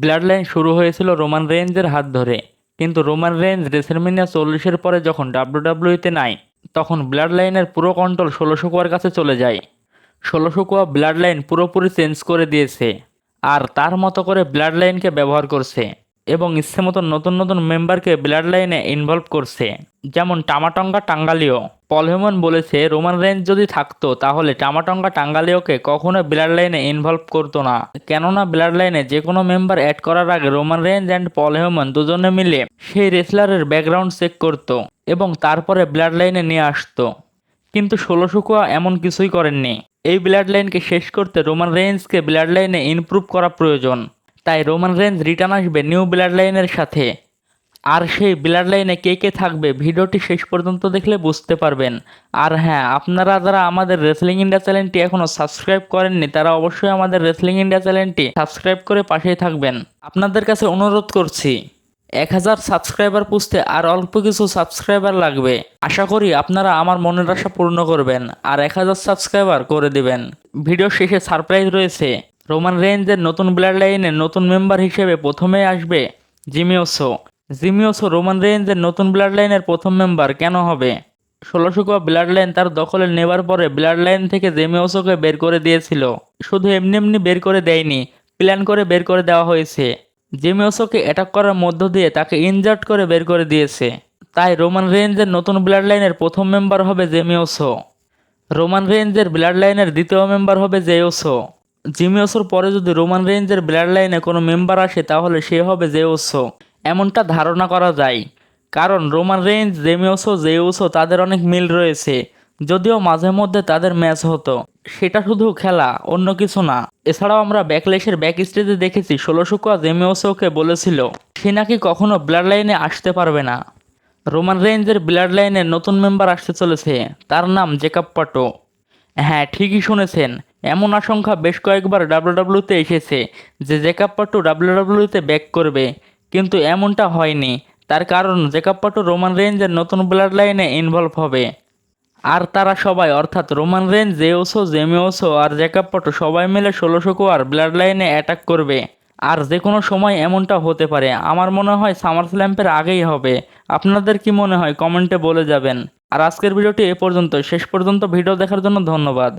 Blood line শুরু হয়েছিল Roman রেঞ্জের হাত ধরে। কিন্তু রোমান রেঞ্জ রেসেলমিনিয়া চল্লিশের পরে যখন ডাব্লিউডাব্লিউতে নাই, তখন ব্লাড লাইনের পুরো কন্ট্রোল ষোলোশো কুয়ার কাছে চলে যায়। ষোলোশো কুয়া ব্লাড লাইন পুরোপুরি চেঞ্জ করে দিয়েছে, আর তার মতো করে ব্লাড লাইনকে ব্যবহার করছে। এবং ইচ্ছে মতো নতুন নতুন মেম্বারকে ব্লাড লাইনে ইনভলভ করছে। যেমন টামাটঙ্গা টাঙ্গালিও। পল হেমন বলেছে রোমান রেঞ্জ যদি থাকতো, তাহলে টামাটঙ্গা টাঙ্গালিওকে কখনো ব্লাড লাইনে ইনভলভ করতো না। কেননা ব্লাড লাইনে যে কোনো মেম্বার অ্যাড করার আগে রোমান রেঞ্জ অ্যান্ড পলহেমন দুজনে মিলে সেই রেসলারের ব্যাকগ্রাউন্ড চেক করতো এবং তারপরে ব্লাড লাইনে নিয়ে আসতো। কিন্তু ষোলো শুকুয়া এমন কিছুই করেননি। এই ব্লাড লাইনকে শেষ করতে রোমান রেঞ্জকে ব্লাড লাইনে ইমপ্রুভ করা প্রয়োজন। তাই রোমান রেঞ্জ রিটার্ন আসবে নিউ ব্লাড লাইনের সাথে। আর সেই ব্লাড লাইনে কে কে থাকবে ভিডিওটি শেষ পর্যন্ত দেখলে বুঝতে পারবেন। আর হ্যাঁ আপনারা যারা আমাদের রেসলিং ইন্ডিয়া চ্যানেলটি এখনও সাবস্ক্রাইব করেননি, তারা অবশ্যই আমাদের রেসলিং ইন্ডিয়া চ্যানেলটি সাবস্ক্রাইব করে পাশেই থাকবেন। আপনাদের কাছে অনুরোধ করছি, এক হাজার সাবস্ক্রাইবার পুষতে আর অল্প কিছু সাবস্ক্রাইবার লাগবে। আশা করি আপনারা আমার মনের আশা পূর্ণ করবেন, আর এক হাজার সাবস্ক্রাইবার করে দিবেন। ভিডিও শেষে সারপ্রাইজ রয়েছে। রোমান রেঞ্জের নতুন ব্লাড লাইনে নতুন মেম্বার হিসেবে প্রথমে আসবে জিমিওসো। জিমিওসো রোমান রেঞ্জের নতুন ব্লাড লাইনের প্রথম মেম্বার, কেন হবে? ষোলোশো কোয়া ব্লাড লাইন তার দখলে নেবার পরে ব্লাড লাইন থেকে জেমিওসোকে বের করে দিয়েছিল। শুধু এমনি এমনি বের করে দেয়নি, প্ল্যান করে বের করে দেওয়া হয়েছে। জেমিওসোকে অ্যাটাক করার মধ্য দিয়ে তাকে ইনজার্ট করে বের করে দিয়েছে। তাই রোমান রেঞ্জের নতুন ব্লাড লাইনের প্রথম মেম্বার হবে জেমিওসো। রোমান রেঞ্জের ব্লাড লাইনের দ্বিতীয় মেম্বার হবে জেওসো জিমিওসোর পরে যদি রোমান রেঞ্জের ব্লাড লাইনে কোনো মেম্বার আসে, তাহলে সে হবে জেওসো এমনটা ধারণা করা যায়। কারণ রোমান রেঞ্জ জেমিওসো জেউসো তাদের অনেক মিল রয়েছে। যদিও মাঝে মধ্যে তাদের ম্যাচ হতো। সেটা শুধু খেলা, অন্য কিছু না। এছাড়াও আমরা ব্যাকলেসের ব্যাক স্টেজে দেখেছি, ষোলোশো কোয়া জেমিওসোকে বলেছিল, সে নাকি কখনো ব্লাড লাইনে আসতে পারবে না। রোমান রেঞ্জের ব্লাড লাইনের নতুন মেম্বার আসতে চলেছে। তার নাম জেকাব পাটো। হ্যাঁ ঠিকই শুনেছেন। এমন আশঙ্কা বেশ কয়েকবার ডাব্লিউডাব্লিউতে এসেছে যে জেকাব পাটু ডাব্লিউডাব্লিউতে ব্যাক করবে। কিন্তু এমনটা হয়নি। তার কারণ জেকাব পাটু রোমান রেঞ্জের নতুন ব্লাড লাইনে ইনভলভ হবে। আর তারা সবাই, অর্থাৎ রোমান রেঞ্জ জেওসো জেমিওসো আর জেকাপ্পাটু পাটু সবাই মিলে ষোলোশো কোয়ার ব্লাড লাইনে অ্যাটাক করবে। আর যে কোনো সময় এমনটা হতে পারে। আমার মনে হয় সামার স্ল্যাম্পের আগেই হবে। আপনাদের কি মনে হয়? কমেন্টে বলে যাবেন। আর আজকের ভিডিওটি এ পর্যন্ত শেষ পর্যন্ত ভিডিও দেখার জন্য ধন্যবাদ।